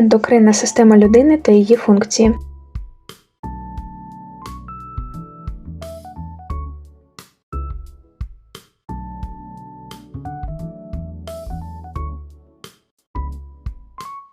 ендокринна система людини та її функції.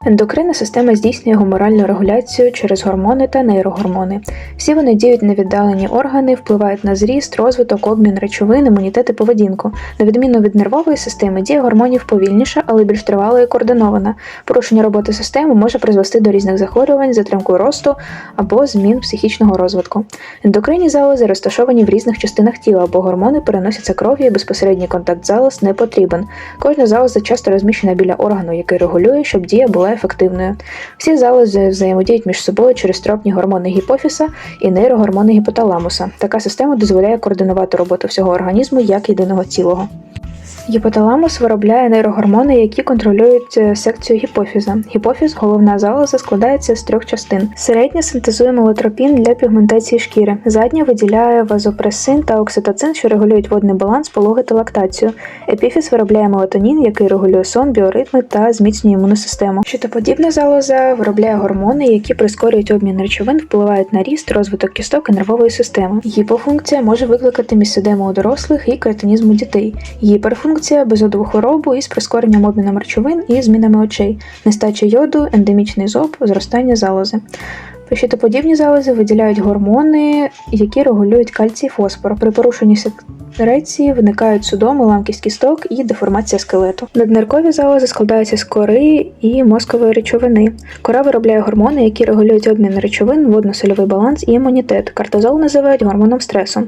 Ендокринна система здійснює гуморальну регуляцію через гормони та нейрогормони. Всі вони діють на віддалені органи, впливають на зріст, розвиток, обмін речовин, імунітет і поведінку. На відміну від нервової системи, дія гормонів повільніша, але більш тривала і координована. Порушення роботи системи може призвести до різних захворювань, затримкою росту або змін психічного розвитку. Ендокринні залози розташовані в різних частинах тіла, бо гормони переносяться кров'ю і безпосередній контакт залоз не потрібен. Кожна залоза часто розміщена біля органу, який регулює, щоб дія була ефективною. Всі залози взаємодіють між собою через тропні гормони гіпофіса і нейрогормони гіпоталамуса. Така система дозволяє координувати роботу всього організму як єдиного цілого. Гіпоталамус виробляє нейрогормони, які контролюють е, секцію гіпофіза. Гіпофіз, головна залоза, складається з трьох частин. Середня синтезує мелатропін для пігментації шкіри. Задня виділяє вазопресин та окситоцин, що регулюють водний баланс, пологи та лактацію. Епіфіз виробляє мелатонін, який регулює сон, біоритми та зміцнює імунну систему. Щитоподібна залоза виробляє гормони, які прискорюють обмін речовин, впливають на ріст, розвиток кісток і нервової системи. Гіпофункція може викликати місцедему у дорослих і кретинізм у дітей. Гіперфункція безодову хворобу із прискоренням обміном речовин і змінами очей, нестача йоду, ендемічний зоб, зростання залози. Щитоподібні залози виділяють гормони, які регулюють кальцій і фосфор. При порушенні секреції виникають судоми, ламкість кісток і деформація скелету. Надниркові залози складаються з кори і мозкової речовини. Кора виробляє гормони, які регулюють обмін речовин, водно-сольовий баланс і імунітет. Кортизол називають гормоном стресу.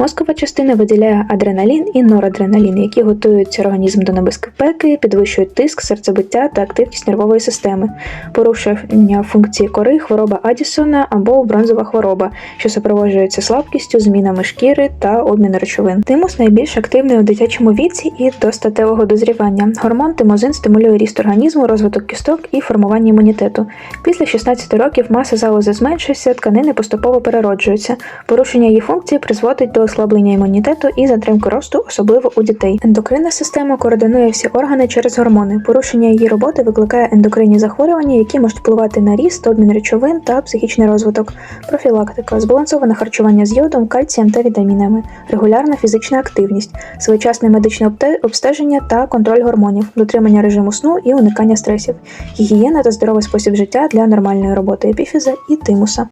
Мозкова частина виділяє адреналін і норадреналін, які готують організм до небезпеки, підвищують тиск, серцебиття та активність нервової системи. Порушення функції кори, хвороба Адісона або бронзова хвороба, що супроводжується слабкістю, змінами шкіри та обміну речовин. Тимус найбільш активний у дитячому віці і до статевого дозрівання. Гормон тимозин стимулює ріст організму, розвиток кісток і формування імунітету. Після 16 років маса залози зменшується, тканини поступово перероджуються. Порушення її функції призводить до ослаблення імунітету і затримки росту, особливо у дітей. Ендокринна система координує всі органи через гормони. Порушення її роботи викликає ендокринні захворювання, які можуть впливати на ріст, обмін речовин та психічний розвиток. Профілактика, збалансоване харчування з йодом, кальцієм та вітамінами, регулярна фізична активність, своєчасне медичне обстеження та контроль гормонів, дотримання режиму сну і уникання стресів, гігієна та здоровий спосіб життя для нормальної роботи епіфіза і тимуса.